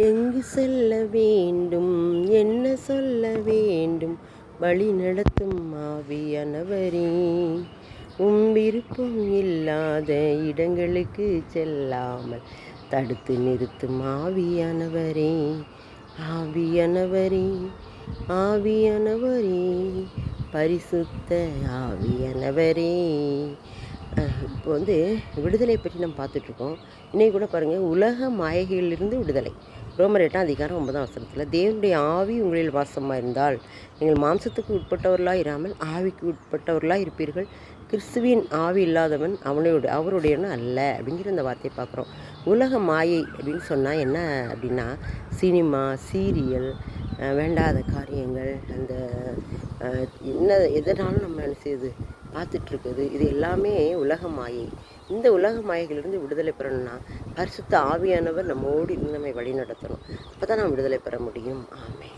எங்கு செல்ல வேண்டும்? என்ன சொல்ல வேண்டும்? வழி நடத்தும் ஆவியானவரே உம் விருப்பம் இல்லாத இடங்களுக்கு செல்லாமல் தடுத்து நிறுத்தும் ஆவியானவரே ஆவியானவரே ஆவியானவரே பரிசுத்த ஆவியானவரே இப்போ வந்து விடுதலை பற்றி நம்ம பார்த்துட்ருக்கோம். இன்னைக்கு கூட பாருங்கள் உலக மாயைகளிலிருந்து விடுதலை. ரோமர் எட்டாம் அதிகாரம் ஒன்பதாம் வசனத்தில் தேவனுடைய ஆவி உங்களில் வாசமாக இருந்தால் நீங்கள் மாம்சத்துக்கு உட்பட்டவர்களாக இராமல் ஆவிக்கு உட்பட்டவர்களாக இருப்பீர்கள். கிறிஸ்துவின் ஆவி இல்லாதவன் அவனோட அவருடையன்னு அல்ல. அப்படிங்கிற அந்த வார்த்தையை பார்க்குறோம். உலக மாயை அப்படின்னு சொன்னால் என்ன அப்படின்னா சினிமா சீரியல் வேண்டாத காரியங்கள் அந்த என்ன எதனாலும் நம்ம என்ன செய்யுது? பார்த்துட்ருக்குது. இது எல்லாமே உலக மாயை இந்த உலக மாயைகளிலிருந்து விடுதலை பெறணும்னா பரிசுத்த ஆவியானவர் நம்மோடு இருந்து நம்மை வழி நடத்தணும் அப்போ தான் நம்ம விடுதலை பெற முடியும். ஆமே